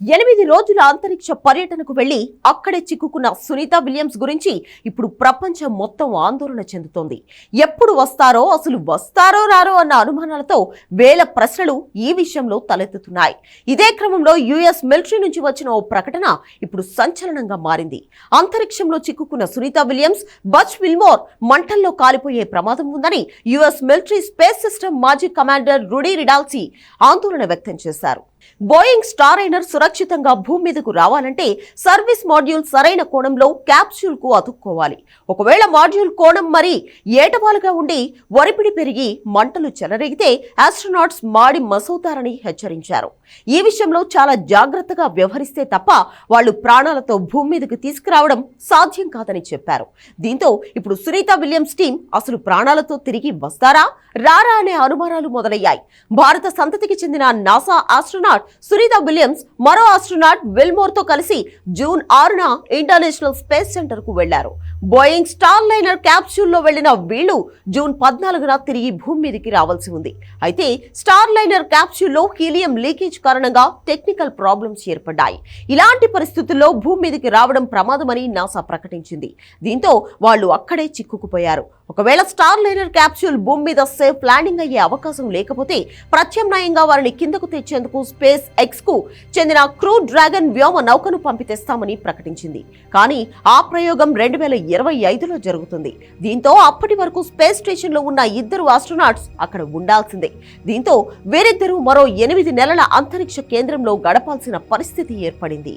ఎనిమిది రోజుల అంతరిక్ష పర్యటనకు వెళ్ళి అక్కడే చిక్కుకున్న సునీత విలియమ్స్ గురించి ఇప్పుడు ప్రపంచం మొత్తం ఆందోళన చెందుతోంది. ఎప్పుడు వస్తారో అసలు వస్తారో రారో అన్న అనుమానాలతో వేల ప్రశ్నలు ఈ విషయంలో తలెత్తుతున్నాయి. ఇదే క్రమంలో యుఎస్ మిలిటరీ నుంచి వచ్చిన ఓ ప్రకటన ఇప్పుడు సంచలనంగా మారింది. అంతరిక్షంలో చిక్కుకున్న సునీత విలియమ్స్ బచ్ విల్మోర్ మంటల్లో కాలిపోయే ప్రమాదం ఉందని యుఎస్ మిలిటరీ స్పేస్ సిస్టమ్ మాజీ కమాండర్ రుడీ రిడాల్సీ ఆందోళన వ్యక్తం చేశారు. బోయింగ్ స్టార్ అయినర్ సురక్షితంగా భూమి మీదకు రావాలంటే సర్వీస్ మాడ్యూల్ సరైన కోణంలో క్యాప్సూల్కు అతుక్కోవాలి. ఒకవేళ మాడ్యూల్ కోణం మరి ఏటవాలుగా ఉండి వరిపిడి పెరిగి మంటలు చెలరేగితే ఆస్ట్రోనాట్స్ మాడి మసవుతారని హెచ్చరించారు. ఈ విషయంలో చాలా జాగ్రత్తగా వ్యవహరిస్తే తప్ప వాళ్ళు ప్రాణాలతో భూమి మీదకు తీసుకురావడం సాధ్యం కాదని చెప్పారు. దీంతో ఇప్పుడు సునీత విలియమ్స్ టీం అసలు ప్రాణాలతో తిరిగి వస్తారా? రారా అనే అనుమానాలు మొదలయ్యాయి. భారత సంతతికి చెందిన NASA astronaut astronaut Sunita Williams మరో ఆస్ట్రోనాట్ విల్మోర్తో కలిసి జూన్ ఆరున ఇంటర్నేషనల్ స్పేస్ సెంటర్కు వెళ్ళారు. బోయింగ్ స్టార్ లైనర్ క్యాప్సూల్లో వెళ్ళిన వీళ్ళు జూన్ పద్నాలుగున తిరిగి భూమి మీదకి రావాల్సి ఉంది. అయితే స్టార్ లైనర్ క్యాప్సూల్లో హీలియం లీకేజ్ కారణంగా టెక్నికల్ ప్రాబ్లమ్స్ ఏర్పడ్డాయి. ఇలాంటి పరిస్థితుల్లో భూమి మీదకి రావడం ప్రమాదమని నాసా ప్రకటించింది. దీంతో వాళ్ళు అక్కడే చిక్కుకుపోయారు. ఒకవేళ స్టార్ లైనర్ క్యాప్సూల్ భూమి మీద సేఫ్ ల్యాండింగ్ అయ్యే అవకాశం లేకపోతే ప్రత్యామ్నాయంగా వారిని కిందకు తెచ్చేందుకు స్పేస్ ఎక్స్కు చెందిన క్రూ డ్రాగన్ వ్యోమ నౌకను పంపితేస్తామని ప్రకటించింది. కానీ ఆ ప్రయోగం రెండు వేల ఇరవై ఐదులో జరుగుతుంది. దీంతో అప్పటి వరకు స్పేస్ స్టేషన్లో ఉన్న ఇద్దరు ఆస్ట్రోనాట్స్ అక్కడ ఉండాల్సిందే. దీంతో వీరిద్దరూ మరో ఎనిమిది నెలల అంతరిక్ష కేంద్రంలో గడపాల్సిన పరిస్థితి ఏర్పడింది.